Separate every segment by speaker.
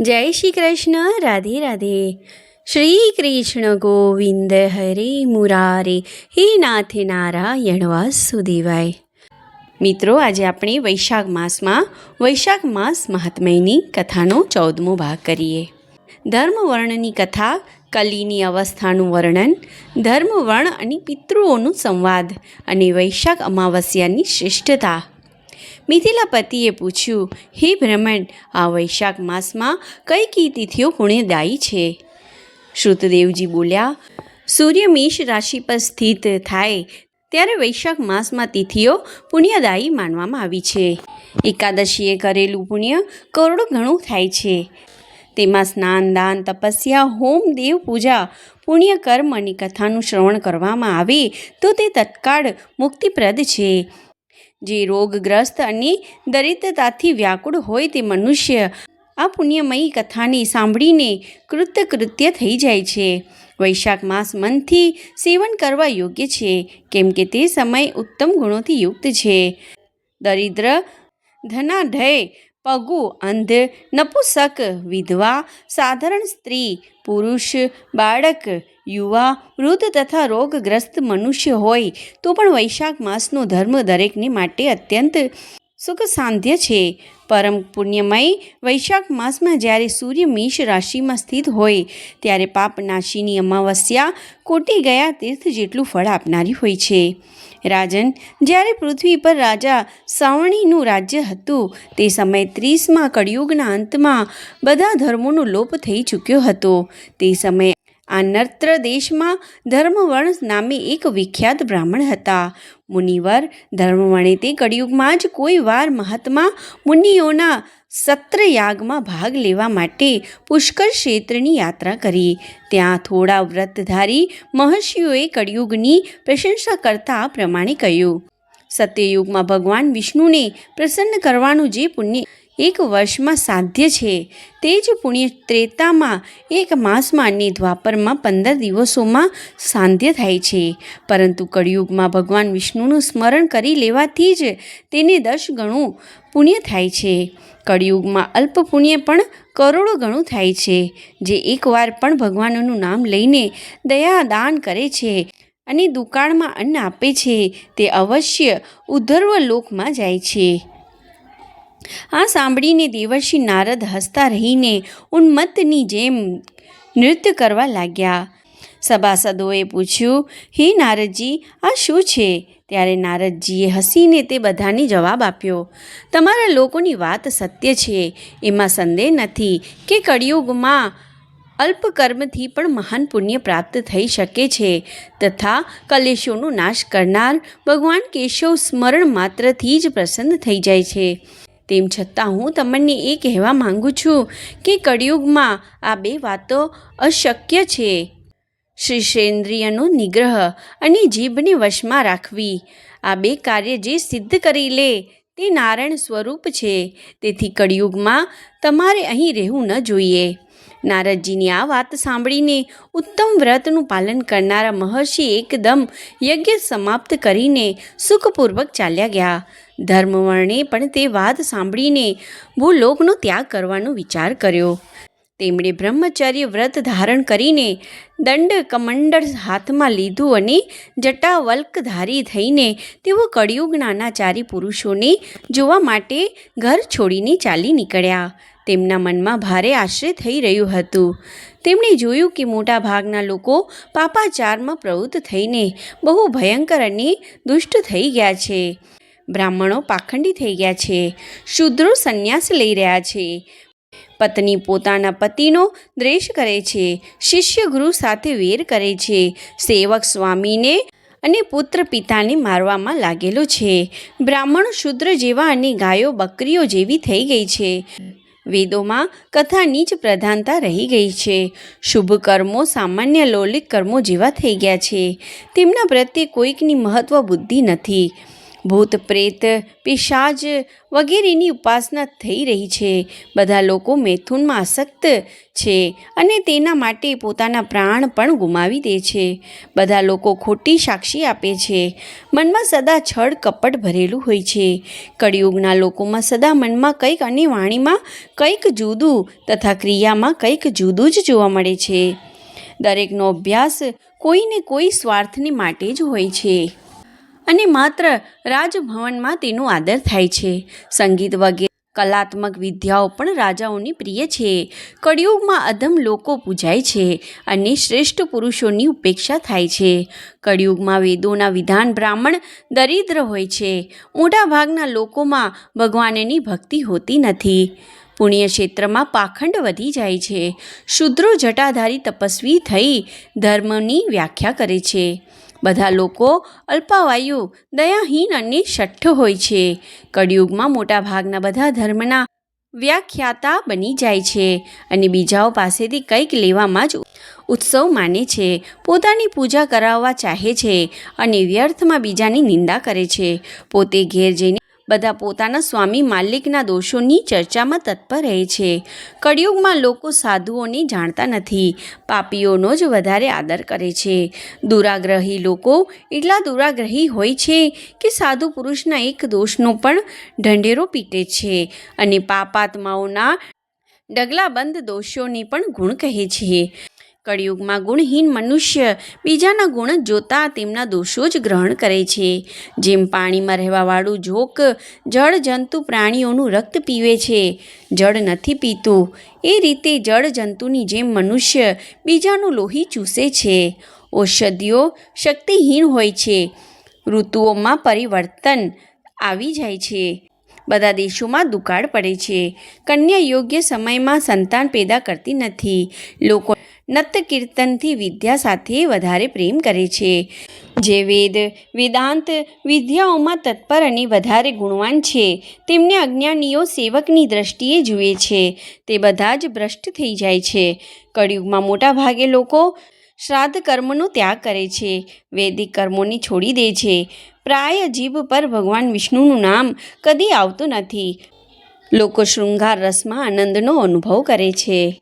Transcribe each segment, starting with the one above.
Speaker 1: જય શ્રી કૃષ્ણ, રાધે રાધે. શ્રી કૃષ્ણ ગોવિંદ હરે મુરારે, હે નાથ નારાયણ વાસુદેવાય. મિત્રો, આજે આપણે વૈશાખ માસમાં, વૈશાખ માસ મહાત્મયની કથાનો ચૌદમો ભાગ કરીએ. ધર્મવર્ણની કથા, કલીની અવસ્થાનું વર્ણન, ધર્મવર્ણ અને પિતૃઓનું સંવાદ અને વૈશાખ અમાવસ્યાની શ્રેષ્ઠતા મિથિલા પતિએ પૂછ્યું, હે બ્રહ્મણ આ વૈશાખ માસમાં કઈ કઈ તિથિઓ પુણ્યદાયી છે? શ્રુતદેવજી બોલ્યા, સૂર્ય મેષ રાશિ પર સ્થિત થાય ત્યારે વૈશાખ માસમાં તિથિઓ પુણ્યદાયી માનવામાં આવી છે. એકાદશીએ કરેલું પુણ્ય કરોડો ઘણું થાય છે. તેમાં સ્નાન, દાન, તપસ્યા, હોમ, દેવ પૂજા, પુણ્ય કર્મ અને કથાનું શ્રવણ કરવામાં આવે તો તે તત્કાળ મુક્તિપ્રદ છે. જે રોગગ્રસ્ત અને દરિદ્રતાથી વ્યાકુળ હોય તે મનુષ્ય આ પુણ્યમયી કથાને સાંભળીને કૃતકૃત્ય થઈ જાય છે. વૈશાખ માસ મનથી સેવન કરવા યોગ્ય છે, કેમ કે તે સમય ઉત્તમ ગુણોથી યુક્ત છે. દરિદ્ર ધનાઢય પગુ અંધ નપુસક વિધવા સાધારણ સ્ત્રી પુરુષ બાળક યુવા વૃદ્ધ તથા રોગગ્રસ્ત મનુષ્ય હોય તો પણ વૈશાખ માસનો ધર્મ દરેકને માટે અત્યંત સુખ સાંધ્ય છે. પરમ પુણ્યમય વૈશાખ માસમાં જ્યારે સૂર્ય મેષ રાશિમાં સ્થિત હોય, ત્યારે પાપનાશીની અમાવસ્યા કોટી ગયા તીર્થ જેટલું ફળ આપનારી હોય છે. રાજન, જ્યારે પૃથ્વી પર રાજા સાવણીનું રાજ્ય હતું, તે સમયે ત્રીસમાં કળિયુગના અંતમાં બધા ધર્મોનો લોપ થઈ ચૂક્યો હતો. તે સમયે આ નર્ત્ર દેશમાં ધર્મવર્ણ નામે એક વિખ્યાત બ્રાહ્મણ હતા. મુનિવર ધર્મવર્ણે તે કળિયુગમાં જ કોઈ વાર મહાત્મા મુનિઓના સત્રયાગમાં ભાગ લેવા માટે પુષ્કર ક્ષેત્રની યાત્રા કરી. ત્યાં થોડા વ્રતધારી મહર્ષિઓએ કળિયુગની પ્રશંસા કરતા પ્રમાણે કહ્યું. સત્યયુગમાં ભગવાન વિષ્ણુને પ્રસન્ન કરવાનું જે પુણ્ય એક વર્ષમાં સાધ્ય છે. તે જ પુણ્ય ત્રેતામાં, એક માસમાં અને દ્વાપરમાં પંદર દિવસોમાં સાધ્ય થાય છે. પરંતુ કળિયુગમાં ભગવાન વિષ્ણુનું સ્મરણ કરી લેવાથી જ તેને દસ ગણું પુણ્ય થાય છે. કળિયુગમાં અલ્પ પુણ્ય પણ કરોડો ગણું થાય છે, જે એકવાર પણ ભગવાનનું નામ લઈને દયા દાન કરે છે અને દુકાળમાં અન્ન આપે છે, તે અવશ્ય ઉધર્વ લોકમાં જાય છે. આ સાંભળીને દેવર્ષિ નારદ હસતા રહીને ઉન્મત્તની જેમ નૃત્ય કરવા લાગ્યા. સભાસદોએ પૂછ્યું, હે નારદજી, આ શું છે? ત્યારે નારદજીએ હસીને તે બધાને જવાબ આપ્યો, તમારા લોકોની વાત સત્ય છે. એમાં સંદેહ નથી કે કળિયુગમાં અલ્પકર્મથી પણ મહાન પુણ્ય પ્રાપ્ત થઈ શકે છે તથા કલેશોનો નાશ કરનાર ભગવાન કેશવ સ્મરણ માત્રથી જ પ્રસન્ન થઈ જાય છે. તેમ છતાં હું તમને એ કહેવા માંગુ છું કે કળિયુગમાં આ બે વાતો અશક્ય છે. શિષેન્દ્રિયનો નિગ્રહ અને જીભને વશમાં રાખવી. આ બે કાર્ય જે સિદ્ધ કરી લે તે નારાયણ સ્વરૂપ છે. તેથી કળિયુગમાં તમારે અહીં રહેવું ન જોઈએ. નારદજીની આ વાત સાંભળીને ઉત્તમ વ્રતનું પાલન કરનારા મહર્ષિ એકદમ યજ્ઞ સમાપ્ત કરીને સુખપૂર્વક ચાલ્યા ગયા. ધર્મવર્ણે પણ તે વાત સાંભળીને ભૂલોકનો ત્યાગ કરવાનો વિચાર કર્યો. તેમણે બ્રહ્મચર્ય વ્રત ધારણ કરીને દંડ કમંડળ હાથમાં લીધું અને જટાવલ્કધારી થઈને તેઓ કળિયુગ નાનાચારી પુરુષોને જોવા માટે ઘર છોડીને ચાલી નીકળ્યા. તેમના મનમાં ભારે આશ્ચર્ય થઈ રહ્યું હતું. તેમણે જોયું કે મોટા ભાગના લોકો પાપાચારમાં પ્રવૃત્ત થઈને બહુ ભયંકર અને દુષ્ટ થઈ ગયા છે. બ્રાહ્મણો પાખંડી થઈ ગયા છે. શૂદ્રો સંન્યાસ લઈ રહ્યા છે. પત્ની પોતાના પતિનો દ્વેષ કરે છે શિષ્ય ગુરુ સાથે વેર કરે છે, સેવક સ્વામીને અને પુત્ર પિતાને મારવામાં લાગેલો છે. બ્રાહ્મણ શૂદ્ર જેવા અને ગાયો બકરીઓ જેવી થઈ ગઈ છે. વેદોમાં કથાની જ પ્રધાનતા રહી ગઈ છે. શુભ કર્મો સામાન્ય લૌલિક કર્મો જેવા થઈ ગયા છે. તેમના પ્રત્યે કોઈકની મહત્વ બુદ્ધિ નથી. ભૂત, પ્રેત પિશાજ વગેરેની ઉપાસના થઈ રહી છે. બધા લોકો મૈથુનમાં આસક્ત છે અને તેના માટે પોતાના પ્રાણ પણ ગુમાવી દે છે. બધા લોકો ખોટી સાક્ષી આપે છે. મનમાં સદા છળ કપટ ભરેલું હોય છે. કળિયુગના લોકોમાં સદા મનમાં કંઈક અને વાણીમાં કંઈક જુદું તથા ક્રિયામાં કંઈક જુદું જ જોવા મળે છે. દરેકનો અભ્યાસ કોઈને કોઈ સ્વાર્થને માટે જ હોય છે. અને માત્ર રાજભવનમાં તેનો આદર થાય છે. સંગીત વગેરે, કલાત્મક વિદ્યાઓ પણ રાજાઓની પ્રિય છે. કળિયુગમાં અધમ લોકો પૂજાય છે અને શ્રેષ્ઠ પુરુષોની ઉપેક્ષા થાય છે. કળિયુગમાં વેદોના વિધાન બ્રાહ્મણ દરિદ્ર હોય છે. મોટાભાગના લોકોમાં ભગવાનની ભક્તિ હોતી નથી. પુણ્ય ક્ષેત્રમાં પાખંડ વધી જાય છે. શુદ્રો જટાધારી તપસ્વી થઈ ધર્મની વ્યાખ્યા કરે છે. બધા લોકો અલ્પાવાયુ, દયાહીન અને શઠ્ઠ હોય છે. કળિયુગમાં મોટાભાગના બધા ધર્મના વ્યાખ્યાતા બની જાય છે અને બીજાઓ પાસેથી કંઈક લેવામાં જ ઉત્સવ માને છે. પોતાની પૂજા કરાવવા ચાહે છે અને વ્યર્થમાં બીજાની નિંદા કરે છે. પોતે ઘેર જઈને બધા પોતાના સ્વામી માલિકના દોષોની ચર્ચામાં તત્પર રહે છે. કળિયુગમાં લોકો સાધુઓને જાણતા નથી. પાપીઓનો જ વધારે આદર કરે છે. દુરાગ્રહી લોકો એટલા દુરાગ્રહી હોય છે કે સાધુ પુરુષના એક દોષનો પણ ઢંઢેરો પીટે છે અને પાપાત્માઓના ડગલાબંધ દોષોની પણ ગુણ કહે છે. કળિયુગમાં ગુણહીન મનુષ્ય બીજાના ગુણ જોતા તેમના દોષો જ ગ્રહણ કરે છે. જેમ પાણીમાં રહેવાવાળું જોક જળ જંતુ પ્રાણીઓનું રક્ત પીવે છે. જળ નથી પીતું. એ રીતે જળ જંતુની જેમ મનુષ્ય બીજાનું લોહી ચૂસે છે. ઔષધિઓ શક્તિહીન હોય છે. ઋતુઓમાં પરિવર્તન આવી જાય છે. બધા દેશોમાં દુકાળ પડે છે. કન્યા યોગ્ય સમયમાં સંતાન પેદા કરતી નથી. લોકો નત કીર્તનથી વિદ્યા સાથે વધારે પ્રેમ કરે છે. જે વેદ, વેદાંત વિદ્યાઓમાં તત્પર અને વધારે ગુણવાન છે. તેમને અજ્ઞાનીઓ સેવકની દ્રષ્ટિએ જુએ છે. તે બધા જ ભ્રષ્ટ થઈ જાય છે. કળિયુગમાં મોટા ભાગે લોકો શ્રાદ્ધ કર્મનો ત્યાગ કરે છે. વૈદિક કર્મોને છોડી દે છે. પ્રાય જીભ પર ભગવાન વિષ્ણુનું નામ કદી આવતું નથી. લોકો શૃંગાર રસમાં આનંદનો અનુભવ કરે છે.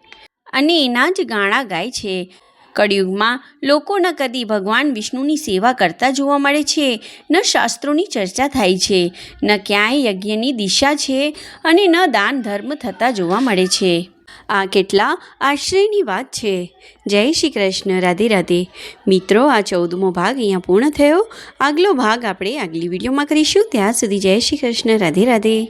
Speaker 1: અને એના જ ગાણા ગાય છે. કળિયુગમાં લોકો ન કદી ભગવાન વિષ્ણુની સેવા કરતા જોવા મળે છે, ન શાસ્ત્રોની ચર્ચા થાય છે, ન ક્યાંય યજ્ઞની દિશા છે અને ન દાન ધર્મ થતા જોવા મળે છે. આ કેટલા આશ્ચર્યની વાત છે. જય શ્રી કૃષ્ણ, રાધે રાધે. મિત્રો, આ ચૌદમો ભાગ અહીંયા પૂર્ણ થયો. આગલો ભાગ આપણે આગલી વિડીયોમાં કરીશું. ત્યાં સુધી જય શ્રી કૃષ્ણ, રાધે રાધે.